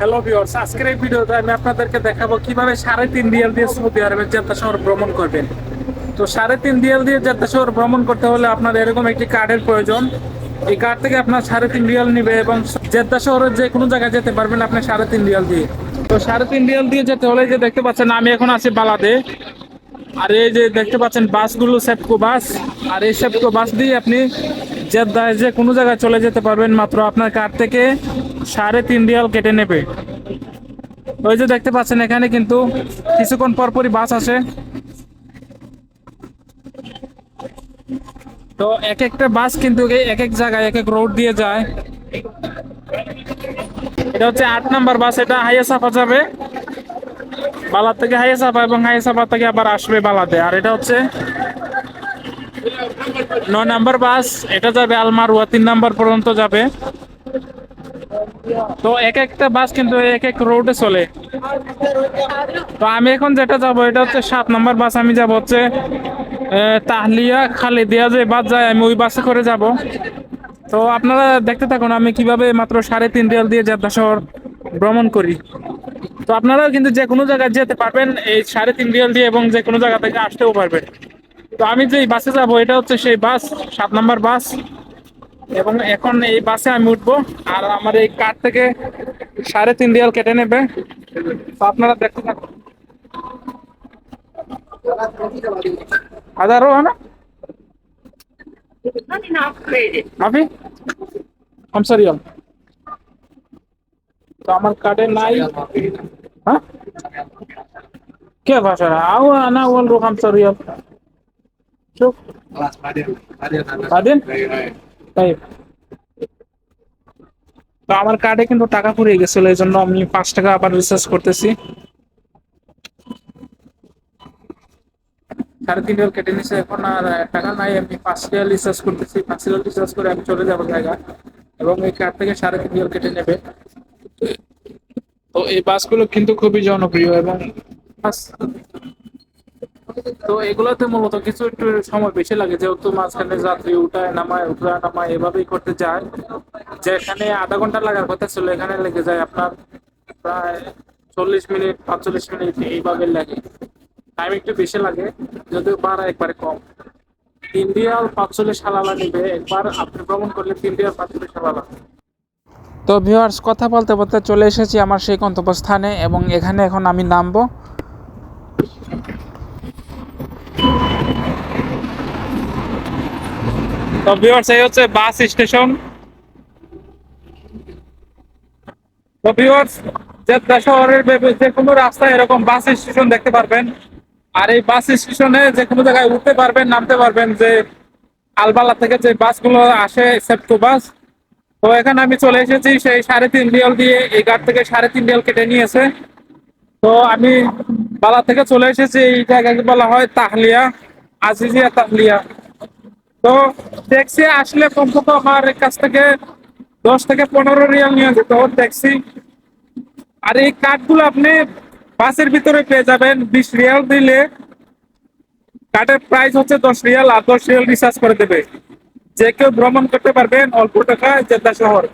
Hello viewers আজকের এই ভিডিওতে আমি আপনাদেরকে দেখাবো কীভাবে সাড়ে তিন রিয়াল দিয়ে সৌদি আরবের জেদ্দা শহর ভ্রমণ করবেন। তো সাড়ে তিন রিয়াল দিয়ে জেদ্দা শহর ভ্রমণ করতে হলে আপনার এরকম একটি কার্ডের প্রয়োজন। এই কার্ড থেকে আপনার সাড়ে তিন রিয়াল নিবে এবং জেদ্দা শহরের যে কোনো জায়গায় যেতে পারবেন আপনি সাড়ে তিন রিয়াল দিয়ে। তো সাড়ে তিন রিয়াল দিয়ে যেতে হলে যে দেখতে পাচ্ছেন, আমি এখন আছি বালাদে। আর এই যে দেখতে পাচ্ছেন, বাসগুলো সেপকো বাস। আর এই সেপকো বাস দিয়ে আপনি জেদ্দায় যে কোনো জায়গায় চলে যেতে পারবেন মাত্র আপনার কার্ড থেকে? সাড়ে তিন রিয়াল কেটে নেবে। ওই যে দেখতে পাচ্ছেন এখানে কিন্তু কিছুক্ষণ পর পরই বাস আসে। তো এক একটা বাস কিন্তু এক এক জায়গায় এক এক রোড দিয়ে যায়। এটা হচ্ছে আট নাম্বার বাস, এটা হাইয়া সাফা যাবে। বালার থেকে হাইয়া সাফা এবং হাইয়া সাফা থেকে আবার আসবে বালাতে। আর এটা হচ্ছে নয় নাম্বার বাস, এটা যাবে আলমারুয়া, তিন নাম্বার পর্যন্ত যাবে। তো এক একটা বাস কিন্তু এক এক রোডে চলে। তো আমি এখন যেটা যাব, এটা হচ্ছে সাত নাম্বার বাস, আমি যাব হচ্ছে তাহলিয়া, খালেদিয়া যে বাস যায়, আমি ওই বাসে করে যাব। তো আপনারা দেখতে থাকুন, আমি কীভাবে মাত্র সাড়ে তিন রিয়াল দিয়ে জেদ্দা শহর ভ্রমণ করি। তো আপনারাও কিন্তু যে কোনো জায়গায় যেতে পারবেন, এই সাড়ে তিন রিয়াল দিয়ে এবং যে কোনো জায়গা থেকে আসতেও পারবেন। তো আমি যে বাসে যাব, এটা হচ্ছে সেই বাস, সাত নম্বর বাস। এবং এখন এই বাসে আমি উঠবো, আর আমার এই কার থেকে সাড়ে তিন রিয়াল কেটে নেবে। তো আপনারা দেখতে থাকুন। হাজারও আপনি হ্যাঁ তো আমার কার্ডে নাই। হ্যাঁ? কে ভাষা? আও আনা ওয়াল রোক আমসারি شوف خلاص بعدين بعدين بعدين তাই তো আমার কার্ডে কিন্তু টাকা ফুরিয়ে গেছিল এই জন্য আমি পাঁচ টাকা আবার রিচার্জ করতেছি সাড়ে তিন রিয়াল কেটে নিছে এখন আর আহ, টাকা নাই আমি পাঁচ রিয়াল রিচার্জ করতেছি পাঁচ রিয়াল রিচার্জ করে আমি চলে যাবো জায়গা এবং এই কার্ড থেকে সাড়ে তিন রিয়াল কেটে নেবে তো এই বাসগুলো কিন্তু খুবই জনপ্রিয় এবং বাস- তো এগুলোতে মূলত কিছু একটু সময় বেশি লাগে, যেহেতু মাঝখানে যাত্রী উঠায়, নামায় উঠায়, নামায়, এভাবেই করতে যায়। যেখানে আধা ঘণ্টা লাগার কথা ছিল, এখানে লেগে যায় আপনার প্রায় চল্লিশ মিনিট, পাঁচচল্লিশ মিনিট এইভাবে লাগে। টাইম একটু বেশি লাগে, যদিও ভাড়া একবারে কম। তিন রিয়াল পাঁচচল্লিশ হালালা নিবে, একবার আপনি ভ্রমণ করলে তিন রিয়াল পাঁচচল্লিশ হালালা। তো ভিউয়ার্স কথা বলতে বলতে চলে এসেছি আমার সেই গন্তব্যস্থানে, এবং এখানে এখন আমি নামবো। তো ভিউয়ার্স এই হচ্ছে বাস স্টেশন। তো ভিউয়ার্স জেদ্দা শহরের যে কোনো রাস্তায় এরকম বাস স্টেশন দেখতে পারবেন। আর এই বাস স্টেশনে যে কোনো জায়গায় উঠতে পারবেন, নামতে পারবেন যে আলবালা থেকে যে বাসগুলো আসে সেপ্টো বাস। তো এখানে আমি চলে এসেছি, সেই সাড়ে তিন রিয়াল দিয়ে এই গাড় থেকে সাড়ে তিন রিয়াল কেটে নিয়েছে। তো আমি বালা থেকে চলে এসেছি, এই জায়গাকে বলা হয় তাহলিয়া, আজিজিয়া তাহলিয়া। তো ট্যাক্সি আসলে কমপক্ষে আমার কাছ থেকে দশ থেকে পনেরো রিয়াল নিয়ে যেত ট্যাক্সি আর এই কার্ডগুলো আপনি বাসের ভিতরে পেয়ে যাবেন, বিশ রিয়াল দিলে। কার্ডের প্রাইস হচ্ছে দশ রিয়াল, আর দশ রিয়াল রিচার্জ করে দেবে। যে কেউ ভ্রমণ করতে পারবেন অল্প টাকা জেদ্দা শহর।